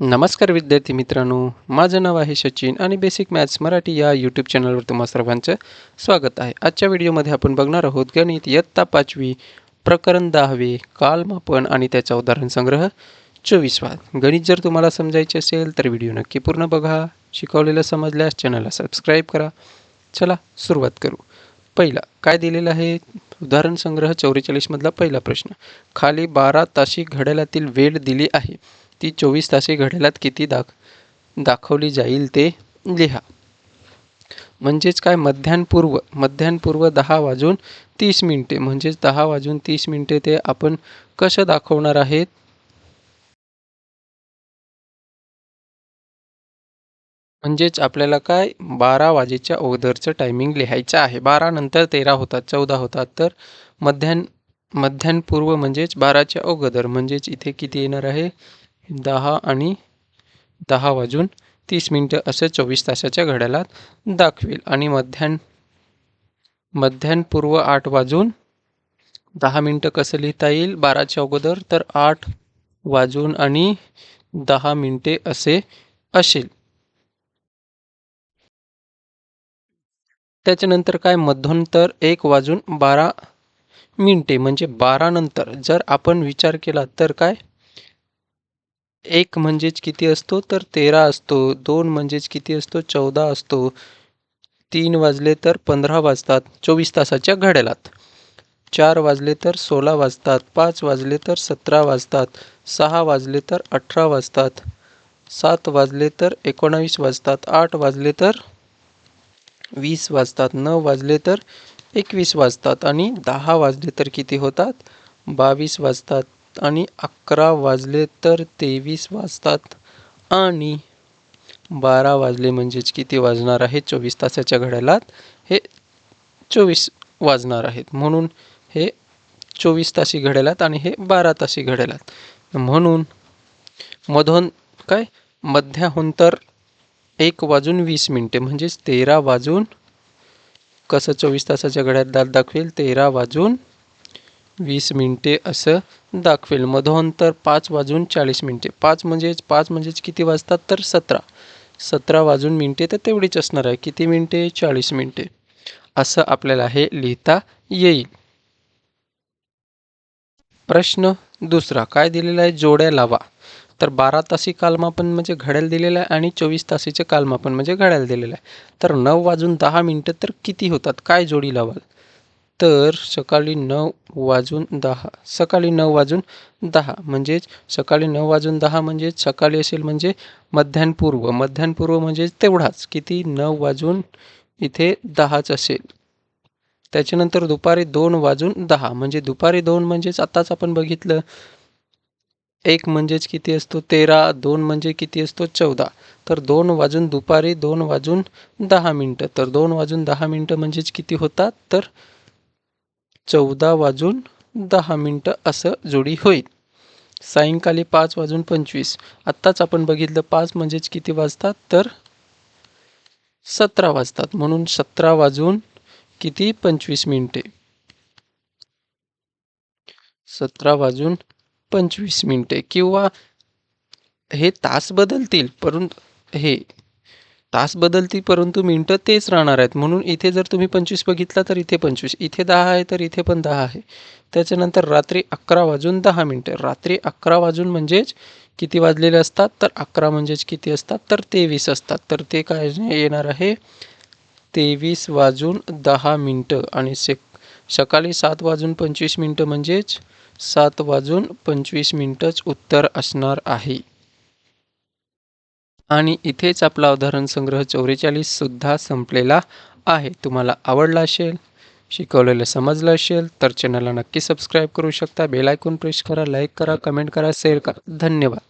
नमस्कार विद्यार्थी मित्रांनो. माझं नाव आहे सचिन आणि बेसिक मॅथ्स मराठी या यूट्यूब चॅनलवर तुम्हा सर्वांचं स्वागत आहे. आजच्या व्हिडिओमध्ये आपण बघणार आहोत गणित इयत्ता पाचवी प्रकरण दहावे कालमापन आणि त्याचा उदाहरण संग्रह चोवीसवा गणित जर तुम्हाला समजायचे असेल तर व्हिडिओ नक्की पूर्ण बघा. शिकवलेलं समजल्यास चॅनलला सबस्क्राईब करा. चला सुरुवात करू. पहिला काय दिलेलं आहे? उदाहरण संग्रह चौवेचाळीसमधला पहिला प्रश्न. खाली बारा ताशी घड्याळातील वेळ दिली आहे. ती चोवीस तासे घड्याळात किती दाख दाखवली जाईल ते लिहा. म्हणजेच काय? मध्यानपूर्व मध्यानपूर्व दहा वाजून तीस मिनिटे. म्हणजेच दहा वाजून तीस मिनिटे ते आपण कसं दाखवणार आहेत? म्हणजेच आपल्याला काय? बारा वाजेच्या अगोदरचं टायमिंग लिहायचं आहे. बारा नंतर तेरा होतात चौदा होतात. तर मध्यान मध्यानपूर्व म्हणजेच बाराच्या अगोदर. म्हणजेच इथे किती येणार आहे? दहा आणि दहा वाजून तीस मिनटं असं चोवीस तासाच्या घड्याळात दाखवेल. आणि मध्यान मध्यानपूर्व आठ वाजून दहा मिनटं कसं लिहिता येईल? बाराच्या अगोदर तर आठ वाजून आणि दहा मिनटे असे असेल. त्याच्यानंतर काय? मध्यंतर एक वाजून बारा मिनटे म्हणजे बारानंतर जर आपण विचार केला तर काय? एक म्हणजेच किती असतो तर तेरा असतो दोन म्हणजेच किती असतो चौदा असतो तीन वाजले तर पंधरा वाजतात चोवीस तासाच्या घड्याळात. चार वाजले तर सोळा वाजतात पाच वाजले तर सतरा वाजतात सहा वाजले तर अठरा वाजतात सात वाजले तर एकोणावीस वाजतात आठ वाजले तर वीस वाजतात नऊ वाजले तर एकवीस वाजतात आणि दहा वाजले तर किती होतात? बावीस वाजतात. आणि अकरा वाजले तर तेवीस वाजतात. आणि बारा वाजले म्हणजेच किती वाजणार आहे? चोवीस तासाच्या घड्याळात हे चोवीस वाजणार आहेत. म्हणून हे चोवीस तासी घड्याळात आणि हे बारा तासी घड्याळात. म्हणून मधून काय? मध्याहून तर एक वाजून वीस मिनटे म्हणजेच तेरा वाजून कसं चोवीस तासाच्या घड्यात दाखवेल? तेरा वाजून वीस मिनटे असं दाखवेल. मधोंतर पाच वाजून चाळीस मिनटे. पाच म्हणजेच पाच म्हणजेच किती वाजतात? तर सतरा. सतरा वाजून मिनटे तर तेवढीच असणार आहे. किती मिनटे? चाळीस मिनटे. असं आपल्याला हे लिहिता येईल. प्रश्न दुसरा. काय दिलेला आहे? जोड्या लावा. तर बारा तासी कालमापन म्हणजे घड्याल दिलेलं आहे आणि चोवीस तासीचे कालमापन म्हणजे घड्याल दिलेलं आहे. तर नऊ वाजून दहा मिनटं तर किती होतात? काय जोडी लावाल? तर सकाळी नऊ वाजून दहा सकाळी नऊ वाजून दहा म्हणजेच सकाळी नऊ वाजून दहा म्हणजेच सकाळी असेल म्हणजे मध्यान्हपूर्व मध्यान्हपूर्व म्हणजेच तेवढाच किती नऊ वाजून इथे दहाच असेल. त्याच्यानंतर दुपारी दोन वाजून दहा म्हणजे दुपारी दोन म्हणजेच आत्ताच आपण बघितलं. एक म्हणजेच किती असतो? तेरा दोन म्हणजे किती असतो? चौदा. तर दोन वाजून दुपारी दोन वाजून दहा मिनटं तर दोन वाजून दहा मिनटं म्हणजेच किती होतात? तर चौदा वाजून दहा मिनटं असं जोडी होईल. सायंकाळी पाच वाजून पंचवीस. आत्ताच आपण बघितलं पाच म्हणजेच किती वाजतात? तर सतरा वाजतात. म्हणून सतरा वाजून किती? पंचवीस मिनिटे. सतरा वाजून पंचवीस मिनिटे. किंवा हे तास बदलतील परंतु हे तास बदलतील परंतु मिनटं तेच राहणार आहेत. म्हणून इथे जर तुम्ही पंचवीस बघितला तर इथे पंचवीस इथे दहा आहे तर इथे पण दहा आहे. त्याच्यानंतर रात्री अकरा वाजून दहा मिनटं. रात्री अकरा वाजून म्हणजेच किती वाजलेले असतात? तर अकरा म्हणजेच किती असतात? तर तेवीस असतात. तर ते काय येणार आहे? तेवीस वाजून दहा मिनटं. आणि से सकाळी सात वाजून पंचवीस मिनटं म्हणजेच सात वाजून पंचवीस मिनटंच उत्तर असणार आहे. आणि इथेच आपला उदाहरण संग्रह चौवेचाळीससुद्धा संपलेला आहे. तुम्हाला आवडला असेल शिकवलेलं समजलं असेल तर चॅनलला नक्की सबस्क्राईब करू शकता. बेल आयकॉन प्रेस करा लाईक करा कमेंट करा शेअर करा. धन्यवाद.